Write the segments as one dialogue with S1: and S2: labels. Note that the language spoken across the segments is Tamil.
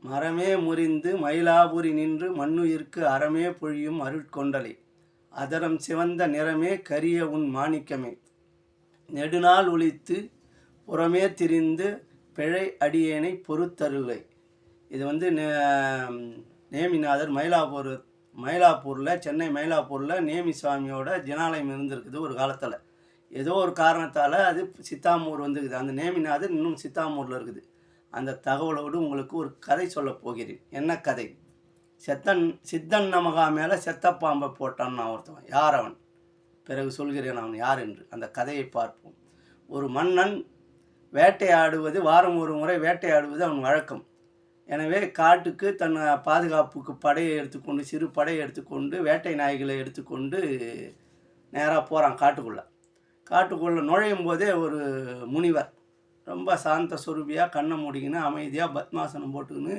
S1: மரமே முறிந்து மயிலாபுரி நின்று மண்ணுயிர்க்கு அறமே பொழியும் அருட்கொண்டலை. அதரம் சிவந்த நிறமே கரிய உன் மாணிக்கமே. நெடுநாள் ஒழித்து புறமே திரிந்து பிழை அடியேனை பொறுத்தருளை. இது வந்து நே- நேமிநாதர் மயிலாப்பூர் மயிலாப்பூரில் சென்னை மயிலாப்பூரில் நேமி சுவாமியோட ஜனாலயம் இருந்திருக்குது ஒரு காலத்தில். ஏதோ ஒரு காரணத்தால் அது சித்தாமூர் வந்துருக்குது அந்த நேமிநாதர் இன்னும் சித்தாமூரில் இருக்குது. அந்த தகவலோடு உங்களுக்கு ஒரு கதை சொல்லப் போகிறேன். என்ன கதை? செத்தன் சித்தன் நமகா மேலே செத்த பாம்பை போட்டான் நான் ஒருத்தவன். யார் அவன்? பிறகு சொல்கிறேன் அவன் யார் என்று. அந்த கதையை பார்ப்போம். ஒரு மன்னன் வேட்டையாடுவது வாரம் ஒரு முறை வேட்டையாடுவது அவன் வழக்கம். எனவே காட்டுக்கு தன் பாதுகாப்புக்கு படையை எடுத்துக்கொண்டு சிறு படையை எடுத்துக்கொண்டு வேட்டை நாய்களை எடுத்துக்கொண்டு நேராக போகிறான் காட்டுக்குள்ளே. காட்டுக்குள்ளே நுழையும் போதே ஒரு முனிவர் ரொம்ப சாந்த சுரூபியாக கண்ணை மூடிக்கின்னு அமைதியாக பத்மாசனம் போட்டுக்கின்னு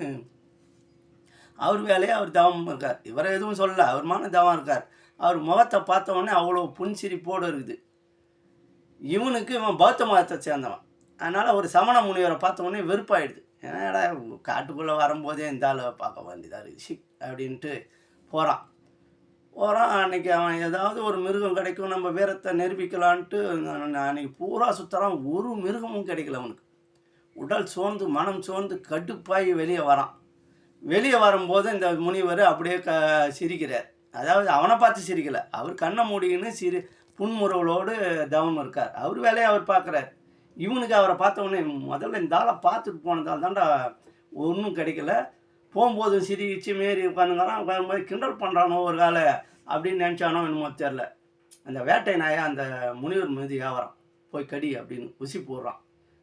S1: அவர் வேலையை அவர் தவம் இருக்கார். இவரை எதுவும் சொல்லல. அவர் மான தவம் இருக்கார். அவர் முகத்தை பார்த்தவொடனே அவ்வளோ புன்சிரிப்போடு இருக்குது. இவனுக்கு இவன் பௌத்த மதத்தை சேர்ந்தவன். அதனால் ஒரு சமண முனிவரை பார்த்தவொடனே வெறுப்பாயிடுது. ஏன்னா காட்டுக்குள்ளே வரும்போதே இந்த ஆளை பார்க்க வேண்டியதாக இருக்குது ஷிக் அப்படின்ட்டு போகிறான் போகிறான் அன்னைக்கு அவன் ஏதாவது ஒரு மிருகம் கிடைக்கும் நம்ம வீரத்தை நிரூபிக்கலான்ட்டு அன்னைக்கு பூரா சுற்றுறான் ஒரு மிருகமும் கிடைக்கல அவனுக்கு. உடல் சோர்ந்து மனம் சோர்ந்து கடுப்பாகி வெளியே வரான். வெளியே வரும்போது இந்த முனிவர் அப்படியே க சிரிக்கிறார். அதாவது அவனை பார்த்து சிரிக்கல. அவர் கண்ணை மூடின்னு சிரி புன்முறவளோடு தவம் இருக்கார். அவர் வேலையை அவர் பார்க்குறார். இவனுக்கு அவரை பார்த்த உடனே முதல்ல இந்த ஆளை பார்த்துட்டு போனதால் தான்டா ஒன்றும் கிடைக்கல. போகும்போது சிரிச்சு மாரி உட்காந்துங்கிறான் உட்காந்தும்போது கிண்டல் பண்ணுறானோ ஒரு காலை அப்படின்னு நினச்சானோ என்னமோ தெரில அந்த வேட்டை நாயை அந்த முனிவர் மீது வியாபாரம் போய் கடி அப்படின்னு உசி போடுறான்.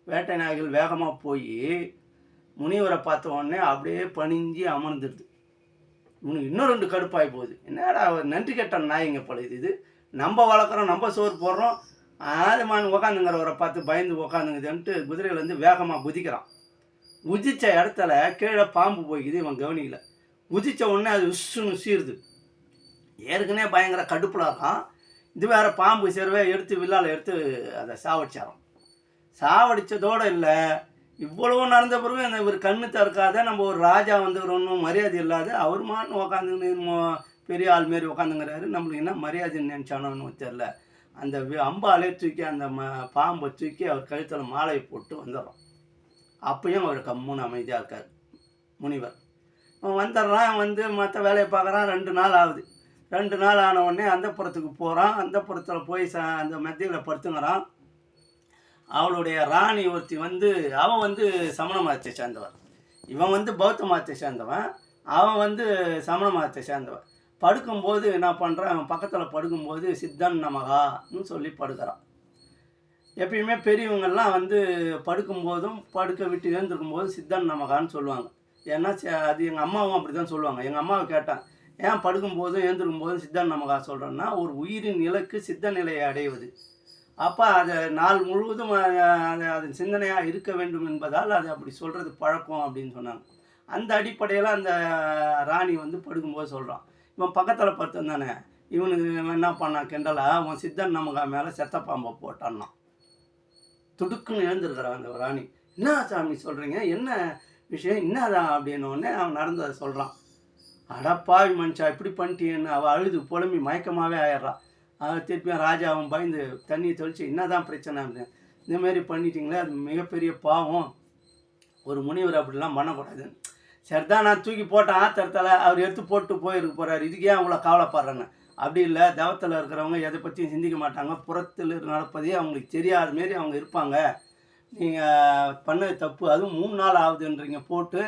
S1: வேட்டை நாய்கள் வேகமாக போய் முனிவரை பார்த்த உடனே அப்படியே பணிஞ்சு அமர்ந்துடுது. இவனுக்கு இன்னும் ரெண்டு கடுப்பாகி போகுது. என்னடா அவர் நன்றி கெட்ட நாய்ங்க போல இது இது. நம்ம வளர்க்குறோம் நம்ம சோறு போடுறோம். ஆதமான உக்காந்துங்கிறவரை பார்த்து பயந்து உக்காந்துங்குதுன்ட்டு குதிரையிலேருந்து வேகமாக குதிக்கிறான். குதிச்ச இடத்துல கீழே பாம்பு போய்க்குது இவன் கவனிக்கல. குதிச்ச உடனே அது உஸ்ஸுன்னு சீருது ஏற்கனவே பயங்கர கடுப்பில் இருக்கான். இது வேறு பாம்பு சேர்வே எடுத்து வில்லால எடுத்து அதை சாவடிச்சாராம். சாவடித்ததோடு இல்லை இவ்வளவு நடந்த பிறகு அந்த இவர் கண்ணு திறக்காத நம்ம ஒரு ராஜா வந்துக்கிறோன்னு மரியாதை இல்லாத அவர் மாட்டு உக்காந்துன்னு பெரிய ஆள் மாரி உக்காந்துங்கிறாரு. நம்மளுக்கு என்ன மரியாதைன்னு நினச்சானோன்னு தெரில அந்த அம்பாலே தூக்கி அந்த ம பாம்பை தூக்கி அவர் கழுத்தில் மாலையை போட்டு வந்துடுறோம் அப்பயும் அவர் கம்முன்னு அமைதியாக இருக்கார். முனிவர். அவன் வந்துடுறான் வந்து மற்ற வேலையை பார்க்குறான் ரெண்டு நாள் ஆகுது. ரெண்டு நாள் ஆன உடனே அந்த புறத்துக்கு போகிறான் அந்த புறத்தில் போய் ச அந்த மத்தியில் படுத்துங்கிறான். அவளுடைய ராணி ஒருத்தி வந்து அவன் வந்து சமண மதத்தை சேர்ந்தவன். இவன் வந்து பௌத்த மதத்தை சேர்ந்தவன். அவன் வந்து சமண மதத்தை சேர்ந்தவன். படுக்கும்போது என்ன பண்ணுறான் அவன் பக்கத்தில் படுக்கும்போது சித்தன் நமகான்னு சொல்லி படுக்கிறான். எப்பயுமே பெரியவங்கள்லாம் வந்து படுக்கும்போதும் படுக்க விட்டு எழுந்திருக்கும் போது சித்தன் நமகான்னு சொல்லுவாங்க. ஏன்னா அது எங்கள் அம்மாவும் அப்படி தான் சொல்லுவாங்க. எங்கள் அம்மாவை கேட்டான் ஏன் படுக்கும்போதும் எழுந்திருக்கும் போதும் சித்தன் நமகா சொல்கிறேன்னா ஒரு உயிரின் இலக்கு சித்த நிலையை அடைவது. அப்போ அதை நாள் முழுவதும் அதை அது அது சிந்தனையாக இருக்க வேண்டும் என்பதால் அது அப்படி சொல்கிறது பழக்கம் அப்படின்னு சொன்னாங்க. அந்த அடிப்படையில் அந்த ராணி வந்து படுக்கும்போது சொல்கிறான் இவன் பக்கத்தில் படுத்திருந்தானே இவனுக்கு இவன் என்ன பண்ணான் கிண்டலா உன் சித்தன் நமகா மேலே செத்த பாம்பை போட்டான்னான் துடுக்குன்னு எழுந்திருக்கிறான் அந்த ராணி. என்ன சாமி சொல்கிறீங்க என்ன விஷயம்? என்னதான் அப்படின்னோடனே அவன் நடந்ததை சொல்கிறான் அடப்பாவி மனுஷா இப்படி பண்ணிட்டேன்னு அவள் அழுது புலம்பி மயக்கமாகவே ஆயிடுறான் அவன் திருப்பியும் ராஜா அவன் பயந்து தண்ணியை தெளிச்சு என்னதான் பிரச்சனை? அப்படின்னு. இந்தமாரி பண்ணிட்டீங்களே அது மிகப்பெரிய பாவம். ஒரு முனிவர் அப்படிலாம் பண்ணக்கூடாதுன்னு. சரிதான் நான் தூக்கி போட்டேன் ஆத்திரத்தில் அவர் எடுத்து போட்டு போயிருக்க போகிறார் இதுக்கே அவ்வளோ கவலைப்படுறேன்னு? அப்படி இல்லை தவத்தில் இருக்கிறவங்க எதை பற்றியும் சிந்திக்க மாட்டாங்க. புறத்தில் நடப்பதே அவங்களுக்கு தெரியாத மாரி அவங்க இருப்பாங்க. நீங்கள் பண்ண தப்பு அதுவும் மூணு நாள் ஆகுதுன்றீங்க போட்டு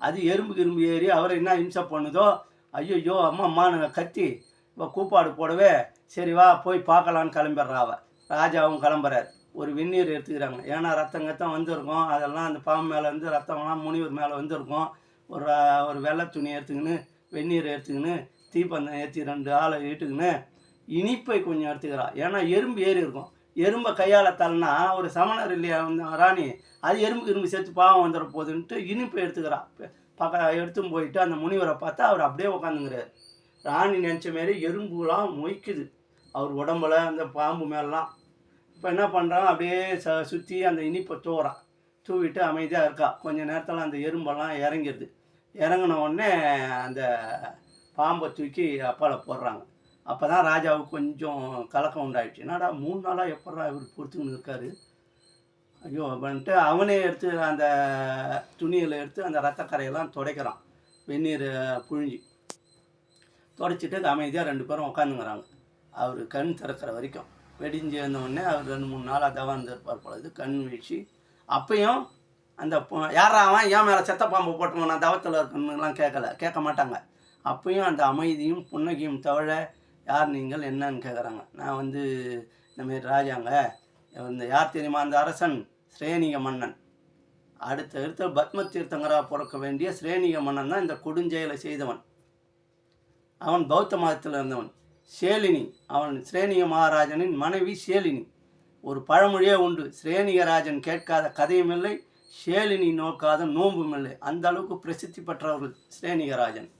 S1: அது எறும்பு கிரும்பு ஏறி அவரை என்ன இம்சை பண்ணுதோ ஐயோ அம்மா அம்மானு கத்தி இப்போ கூப்பாடு போடவே சரி வா போய் பார்க்கலான்னு கிளம்பிடுறா அவள் ராஜாவும் கிளம்புறாரு. ஒரு வெந்நீர் எடுத்துக்கிறாங்க. ஏன்னா ரத்தம் கத்தம் வந்திருக்கும். அதெல்லாம் அந்த பாம்பு மேலே வந்து ரத்தம்லாம் முனிவர் மேலே வந்திருக்கும். ஒரு ஒரு வெள்ளை துணி எடுத்துக்கின்னு வெந்நீர் எடுத்துக்கின்னு தீப்பந்தம் ஏற்றி ரெண்டு ஆளை இட்டுக்கின்னு இனிப்பை கொஞ்சம் எடுத்துக்கிறா. ஏன்னா எறும்பு ஏறி இருக்கும். எறும்பை கையால் தள்ளினா ஒரு சமணர் இல்லையா அந்த ராணி? அது எறும்பு எறும்பு சேர்த்து பாவம் வந்துட போகுதுன்ட்டு இனிப்பை எடுத்துக்கிறா. பக்க எடுத்தும் போயிட்டு அந்த முனிவரை பார்த்தா அவர் அப்படியே உட்காந்துங்கிறார் ராணி நினச்ச மாரி எறும்புலாம் மொய்க்குது. அவர் உடம்புல அந்த பாம்பு மேலாம் இப்போ என்ன பண்ணுறான் அப்படியே ச சுற்றி அந்த இனிப்பை தூறான் தூவிட்டு அமைதியாக இருக்கா. கொஞ்ச நேரத்தில் அந்த எறும்பெல்லாம் இறங்கிடுது இறங்கின உடனே அந்த பாம்பை தூக்கி அப்பால் போடுறாங்க. அப்போ தான் ராஜாவுக்கு கொஞ்சம் கலக்கம் உண்டாயிடுச்சு. என்னடா மூணு நாளாக எப்படா இவர் பொறுத்துக்கின்னு இருக்காரு? ஐயோ அப்படின்ட்டு அவனே எடுத்து அந்த துணியில் எடுத்து அந்த ரத்தக்கரையெல்லாம் துடைக்கிறான். வெந்நீர் புழிஞ்சி. துடைச்சிட்டு அமைதியாக ரெண்டு பேரும் உட்காந்துங்கிறாங்க அவர் கண் திறக்கிற வரைக்கும். வெடிஞ்சு வந்த அவர் ரெண்டு மூணு நாளாக தவா இருந்திருப்பார் பொழுது கண் வீழ்ச்சி. அப்பயும் அந்த பொ- யாரா அவன்? ஏன் மேலே செத்த பாம்பு போட்டோம் நான் தவத்தில் இருக்கணும்லாம் கேட்கல கேட்க மாட்டாங்க. அப்பயும் அந்த அமைதியும் புன்னகையும் தவிர யார் நீங்கள் என்னன்னு கேட்குறாங்க நான் வந்து இந்தமாரி ராஜாங்க. இந்த யார் தெரியுமா? அந்த அரசன் ஸ்ரேனிக மன்னன். அடுத்த அடுத்த பத்ம தீர்த்தங்கரா பிறக்க வேண்டிய ஸ்ரேனிக மன்னன் தான் இந்த கொடுஞ்செயலை செய்தவன். அவன் பௌத்த மதத்தில் இருந்தவன். சேலினி. அவன் ஸ்ரேனிக மகாராஜனின் மனைவி சேலினி. ஒரு பழமொழியே உண்டு. ஸ்ரேனிகராஜன் கேட்காத கதையும் இல்லை சேலினி நோக்காத நோன்பும் இல்லை. அந்த அளவுக்கு பிரசித்தி பெற்றவர்கள் ஸ்ரேனிகராஜன்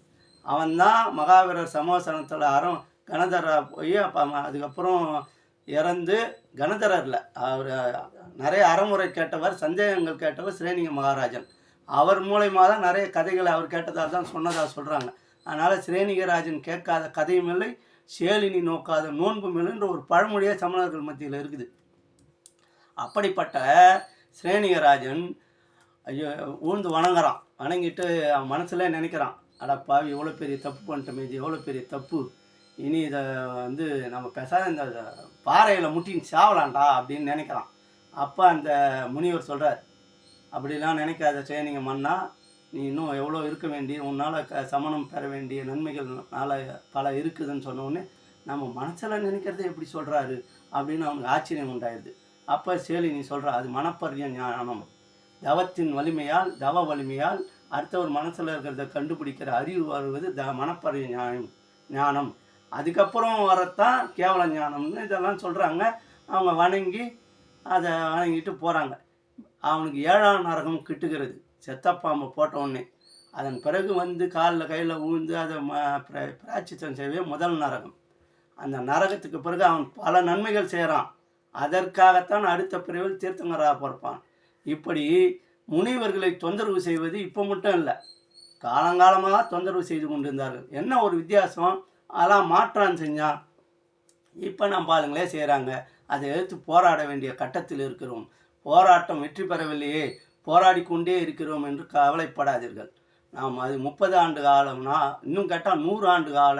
S1: அவன்தான் மகாவீரர் சமோசனத்தில் அறம் கணதரா போய் அப்போ அதுக்கப்புறம் இறந்து கணதரரில் அவர் நிறைய அறமுறை கேட்டவர் சந்தேகங்கள் கேட்டவர் ஸ்ரேனிக மகாராஜன். அவர் மூலயமா தான் நிறைய கதைகளை அவர் கேட்டதாக தான் சொன்னதாக சொல்கிறாங்க அதனால் ஸ்ரேனிகராஜன் கேட்காத கதையும் இல்லை சேலினி நோக்காத நோன்பும் இல்லைன்ற ஒரு பழமொழியாக சமணர்கள் மத்தியில் இருக்குது. அப்படிப்பட்ட ஸ்ரேனிகராஜன் ஐயோ ஊழ்ந்து வணங்குறான். வணங்கிட்டு அவன் மனசில் நினைக்கிறான். அடப்பாவி இவ்வளோ எவ்வளோ பெரிய தப்பு பண்ணிட்டோமே இது எவ்வளோ பெரிய தப்பு? இனி இதை வந்து நம்ம பேசாத இந்த பாறையில் முட்டின்னு சாவலாம்டா அப்படின்னு நினைக்கிறான். அப்போ அந்த முனிவர் சொல்கிறார் அப்படிலாம் நினைக்காத சேனிங்க மன்னா நீ இன்னும் எவ்வளோ இருக்க வேண்டிய உன்னால் க சமணம் பெற வேண்டிய நன்மைகள் நால பல இருக்குதுன்னு சொன்னோடனே நம்ம மனசில் நினைக்கிறத எப்படி சொல்கிறாரு அப்படின்னு அவனுக்கு ஆச்சரியம் உண்டாயிருது. அப்போ சேலி நீ சொல்கிற அது மனப்பரிய ஞானம். தவத்தின் வலிமையால் தவ வலிமையால் அடுத்தவர் மனசில் இருக்கிறத கண்டுபிடிக்கிற அறிவு வருவது த மனப்பறி ஞானம் ஞானம். அதுக்கப்புறம் வரத்தான் கேவல ஞானம்னு இதெல்லாம் சொல்கிறாங்க அவங்க வணங்கி அதை வணங்கிட்டு போகிறாங்க அவனுக்கு ஏழாம் நரகம் கிட்டுகிறது. செத்தப்பாம்பை போட்ட உடனே. அதன் பிறகு வந்து காலில் கையில் ஊழ்ந்து அதை ம பிர- செய்வே முதல் நரகம். அந்த நரகத்துக்கு பிறகு அவன் பல நன்மைகள் செய்கிறான் அதற்காகத்தான் அடுத்த பிரிவில் தீர்த்தங்கராக பிறப்பான். இப்படி முனிவர்களை தொந்தரவு செய்வது இப்போ மட்டும் இல்லை. காலங்காலமாக தொந்தரவு செய்து கொண்டிருந்தார்கள். என்ன ஒரு வித்தியாசம்? அதெல்லாம் மாற்றான் செஞ்சான் இப்போ நம்ம ஆளுங்களே செய்கிறாங்க அதை எதிர்த்து போராட வேண்டிய கட்டத்தில் இருக்கிறோம். போராட்டம் வெற்றி பெறவில்லையே. போராடி கொண்டே இருக்கிறோம் என்று கவலைப்படாதீர்கள். நாம் அது முப்பது ஆண்டு காலம்னா இன்னும் கேட்டால் நூறு ஆண்டு கால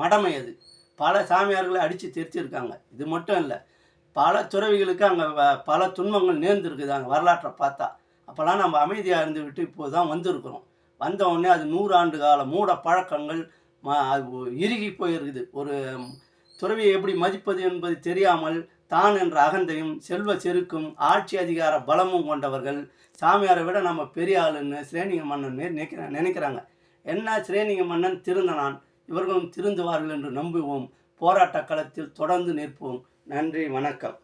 S1: மடமை அது. பல சாமியார்களை அடித்து திருத்திருக்காங்க இது மட்டும் இல்லை பல துறவிகளுக்கு அங்கே பல துன்பங்கள் நேர்ந்துருக்குது. அங்கே வரலாற்றை பார்த்தா. அப்போல்லாம் நம்ம அமைதியாக இருந்து விட்டு இப்போ தான் வந்திருக்கிறோம் வந்தவுடனே அது நூறு ஆண்டு கால மூட பழக்கங்கள் ம அது இறுகி போயிருக்குது. ஒரு துறவியை எப்படி மதிப்பது என்பது தெரியாமல் தான் என்ற அகந்தையும் செல்வ செருக்கும் ஆட்சி அதிகார பலமும் கொண்டவர்கள் சாமியாரை விட நம்ம பெரிய ஆளுன்னு ஸ்ரேனிக மன்னன் நினைக்கிற நினைக்கிறாங்க. என்ன ஸ்ரேனிக மன்னன் திருந்தனான் இவர்களும் திருந்துவார்கள் என்று நம்புவோம். போராட்ட களத்தில் தொடர்ந்து நிற்போம். நன்றி வணக்கம்.